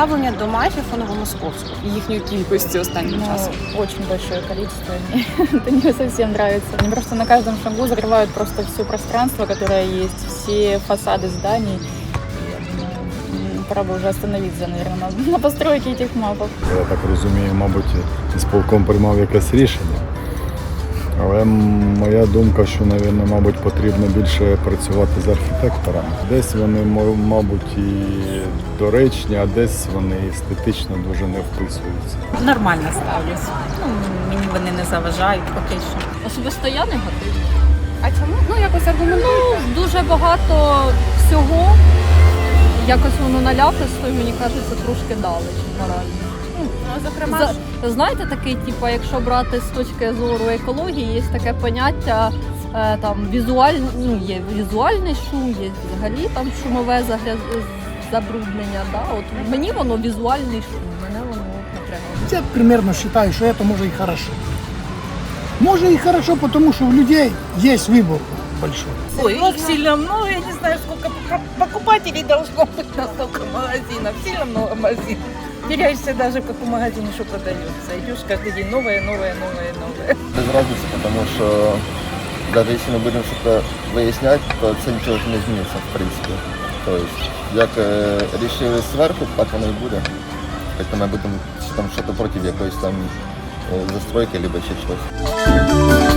ставлення до мафії фоново-московського і їхньої кількості останнім ну, часом? Очень большое количество. Это не совсем нравится. Они просто на каждом шагу закрывают просто все пространство, которое есть, все фасады зданий. Пора би вже остановитися, наверное, на постройки этих мапов. Я так розумію, мабуть, ісполком приймав якесь рішення. Але моя думка, що, навірно, мабуть, потрібно більше працювати з архітекторами. Десь вони, мабуть, і доречні, а десь вони естетично дуже не вписуються. Нормально ставлюсь. Ну, мені вони не заважають поки що. Особисто я негативна. А чому? Ну якось аргументуйте. Дуже багато всього. Якось воно наляписто, і мені кажеться, трошки далеч морально. Ну, зокрема, За, знаєте, такий, типу, якщо брати з точки зору екології, є таке поняття. е, Там візуаль, ну, є візуальний шум, є взагалі там шумове загряз... забруднення. Да? От мені воно візуальний шум, мене воно напрягає. Я примерно считаю, что это может и хорошо. Может и хорошо, потому что у людей есть выбор большой. Ой, их сильно много, я не знаю, сколько по- покупателей должно быть на столько магазинов. Сильно много магазинов. Теряешься даже, в каком магазине что продается. Идешь каждый день новое, новое, новое, новое. Без разницы, потому что даже если мы будем что-то выяснять, то це нічого ж не зміниться, в принципі. Тобто, як е, рішили зверху, так воно і буде. Тобто ми будемо чи там щось проти якоїсь там е, застройки, або ще щось.